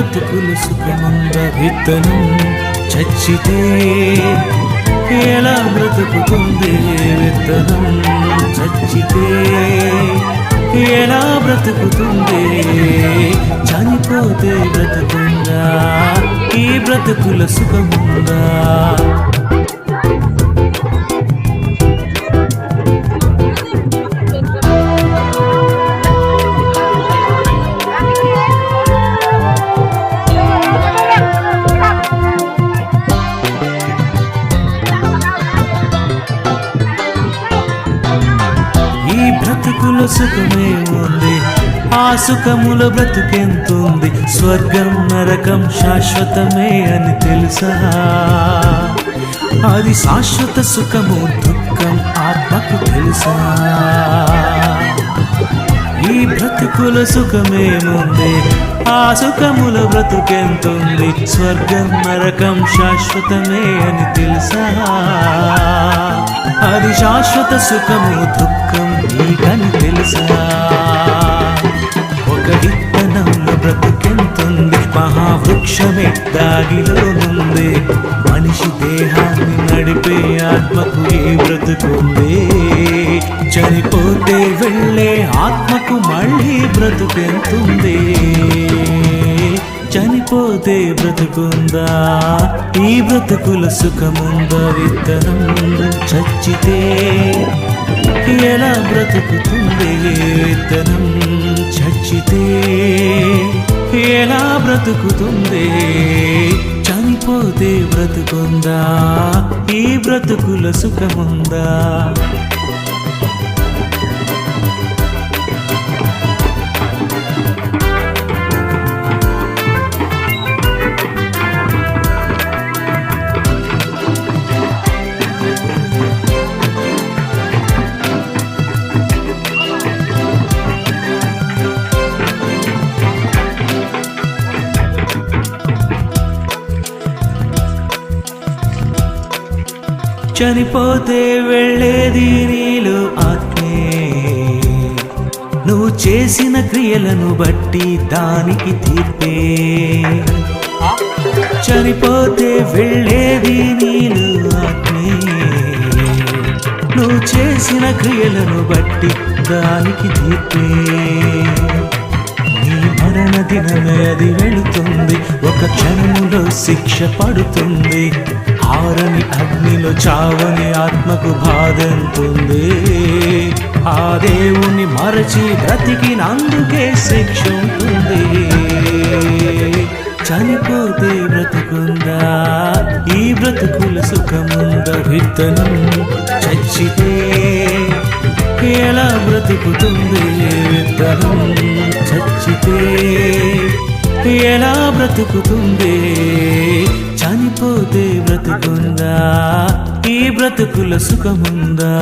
బ్రతుకులు సుఖముందా విత్తనం చచ్చితే ఎలా బ్రతుకుతుంది విత్తనం చచ్చితే ఎలా బ్రతుకుతుంది? చనిపోతే బ్రతుకుందా ఈ బ్రతుకుల సుఖముందా బ్రతుకుల సుఖమే ఉంది. ఆ సుఖముల బ్రతుకెంతుంది. స్వర్గం నరకం శాశ్వతమే అని తెలుసా? అది శాశ్వత సుఖము దుఃఖం ఆత్మకు తెలుసా? ఈ బ్రతుకుల సుఖమేముంది ఆ సుఖముల బ్రతుకెంతుంది. స్వర్గం నరకం శాశ్వతమే అని తెలుసా? అది శాశ్వత సుఖము దుఃఖం నీకని తెలుసా? ఒక విత్తనంలో బ్రతుకెంతుంది మహావృక్షమే దాగిలోనుంది మనిషి దేహాన్ని నడిపే ఆత్మకు ఏ బ్రతుకుంది చనిపోతే వెళ్ళే ఆత్మకు మళ్ళీ బ్రతుకెంతుంది. చనిపోతే బ్రతుకుందా? ఈ బ్రతుకుల సుఖముందా విత్తనం? చచ్చితే ఎలా బ్రతుకుతుంది విత్తనం చచ్చితే ఎలా బ్రతుకుతుంది? చనిపోతే బ్రతుకుందా? ఈ బ్రతుకుల సుఖముందా? చనిపోతే వెళ్ళేది నీలో ఆత్మే. నువ్వు చేసిన క్రియలను బట్టి దానికి తీర్పే. చనిపోతే వెళ్ళేది నీలో ఆత్మే. నువ్వు చేసిన క్రియలను బట్టి దానికి తీర్పే. మరణ దినమే అది వెళుతుంది. ఒక క్షణములో శిక్ష పడుతుంది. ఆరని అగ్నిలో చావని ఆత్మకు బాధంతుంది. ఆ దేవుని మరచి బ్రతికినందుకే శిక్ష ఉంటుంది. చనిపోతే బ్రతుకుందా? ఈ బ్రతుకుల సుఖముందా విత్తనం చచ్చితే ఎలా బ్రతుకుతుంది విత్తనం? చచ్చితే ఎలా బ్రతుకుతుంది? చనిపోతే బ్రతుకుందా? ఈ బ్రతుకుల సుఖముందా?